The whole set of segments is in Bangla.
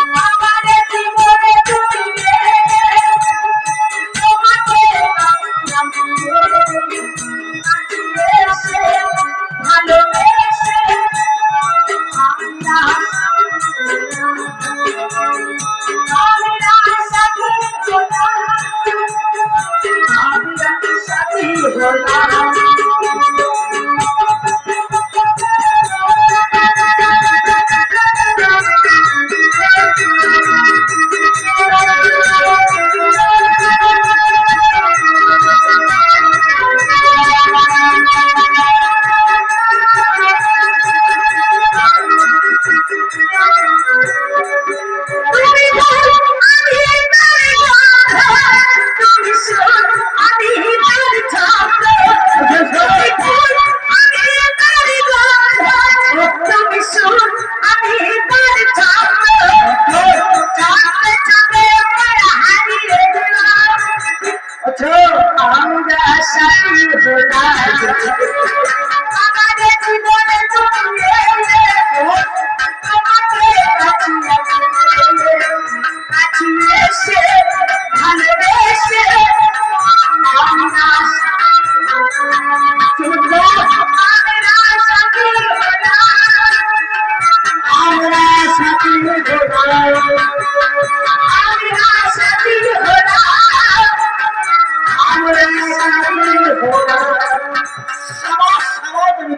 আমার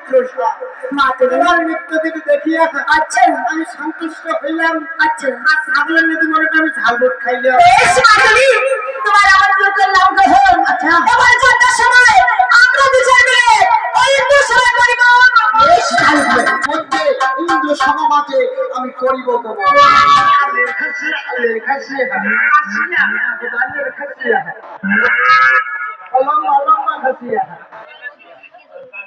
সমাজ মা তোমার নৃত্য দেখিয়া আচ্ছা। আমি সন্তুষ্ট হইলাম আচ্ছা। আর ছাগলের নদী মনে আমি ঝালবোট খাইলাম। বেশ মাধবী তোমার আমার লোকের নাম গ্রহণ। আচ্ছা। এবার যথার সময় আমরা দুজন মিলে ওই ইন্দু করিব। বেশ মধ্যে ইন্দ্র সমাজে আমি করিব তোমার। লম্বা লম্বা খাসিয়া।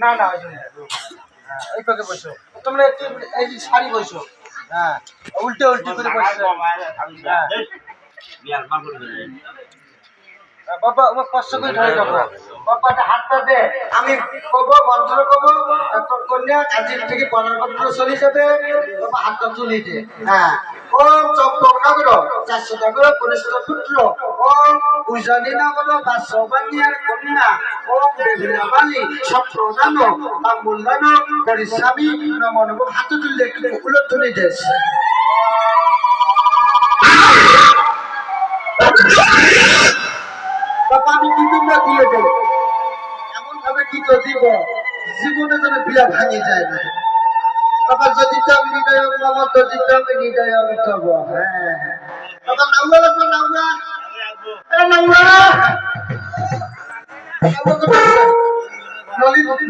না না ওই জন্য। হ্যাঁ, এই পাকে বসো। তোমরা একটু এই যে শাড়ি বসো। হ্যাঁ উল্টে উল্টে করে বসছো হ্যাঁ, বাবা আমার কষ্ট করে ধরে যাব। বাবাটা হাতটা দে। আমি কব মন্ত্র কব। তোর কন্যা কাজের থেকে পরামর্শ চলে যাবে। বাবা হাতটা তুলে দে। হ্যাঁ। ওম ওম কন্যা। ওম বেভিনা বালি সপ্রদান তাম্বুল্লান পরিশ্রামী নম নম হাতে দেশ আমি দিয়ে দেব এমন ভাবে গীত দিব জীবনে যেন বিয়া ভাঙে যায় না। বাবা, যদি তো আমি হৃদয় বাবা, যদি তো আমি হৃদয় তব হ্যাঁ। আবার নাউয়া লাগবো নাউয়া এ নাউয়া নলি নলি